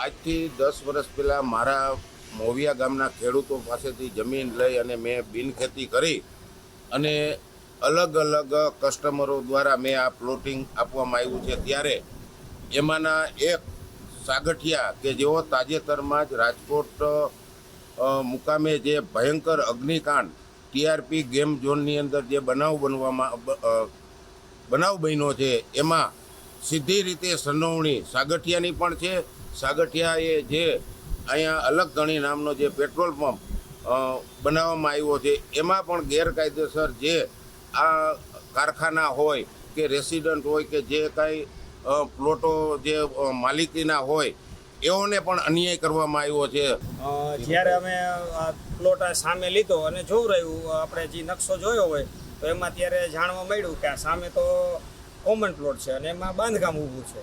આજથી દસ વર્ષ પહેલાં મારા મોવિયા ગામના ખેડૂતો પાસેથી જમીન લઈ અને મેં બિનખેતી કરી અને અલગ અલગ કસ્ટમરો દ્વારા મેં આ પ્લોટિંગ આપવામાં આવ્યું છે ત્યારે એમાંના એક સાગઠિયા કે જેઓ તાજેતરમાં જ રાજકોટ મુકામે જે ભયંકર અગ્નિકાંડ ટીઆરપી ગેમ ઝોનની અંદર જે બનાવ બનવામાં બનાવ બન્યો છે, એમાં સીધી રીતે સંડોવણી સાગઠિયાની પણ છે. સાગઠિયા એ જે અહીંયા અલગ ગણી નામનો જે પેટ્રોલ પંપ બનાવવામાં આવ્યો છે, એમાં પણ ગેરકાયદેસર જે આ કારખાના હોય કે રેસિડન્ટ હોય કે જે કાંઈ પ્લોટો જે માલિકીના હોય, એઓને પણ અન્યાય કરવામાં આવ્યો છે. જ્યારે અમે આ પ્લોટ સામે લીધો અને જોવું રહ્યું, આપણે જે નકશો જોયો હોય, તો એમાં ત્યારે જાણવા મળ્યું કે આ સામે તો કોમન પ્લોટ છે અને એમાં બાંધકામ ઊભું છે.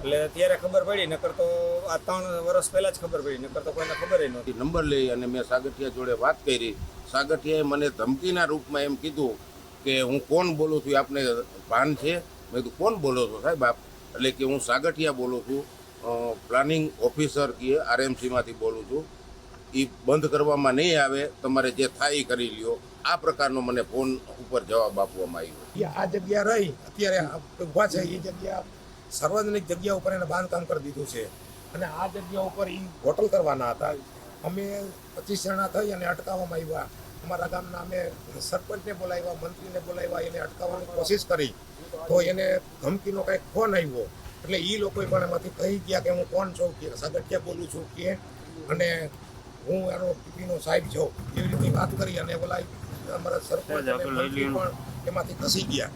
એટલે ત્યારે ખબર પડી, નકર તો આ ત્રણ વર્ષ પહેલા જ ખબર પડી, નકર તો કોઈને ખબર નહોતી. નંબર લઈ અને મેં સાગઠિયા જોડે વાત કરી. સાગઠિયાએ મને ધમકીના રૂપમાં એમ કીધું કે હું કોણ બોલું છું એ આપને ભાન છે? મેં કીધું, કોણ બોલો છો સાહેબ આપ? એટલે કે હું સાગઠિયા બોલું છું. પ્લાનિંગ ઓફિસર કે આરએમસીમાંથી બોલું છું. એ બંધ કરવામાં નહીં આવે, તમારે જે થાય એ કરી લ્યો. આ પ્રકારનો મને ફોન ઉપર જવાબ આપવામાં આવ્યો. આ જગ્યા રહી, અત્યારે ઊભા છે, એ જગ્યા સાર્વજનિક જગ્યા ઉપર એને બાંધકામ કરી દીધું છે. અને આ જગ્યા ઉપર એ હોટલ કરવાના હતા. અમે પચીસ જણા થઈ અને અટકાવવામાં આવ્યા. અમારા ગામના અમે સરપંચને બોલાવ્યા, મંત્રીને બોલાવ્યા, એને અટકાવવાની કોશિશ કરી. તો એને ધમકીનો કંઈક ફોન આવ્યો. એટલે એ લોકોએ પણ એમાંથી કહી ગયા કે હું કોણ છું, કે સગઠિયા બોલું છું, કે અને હું એનો ટીપીનો સાહેબ છું એવી રીતે વાત કરી અને બોલાય અમારા સરપંચ પણ એમાંથી ખસી ગયા.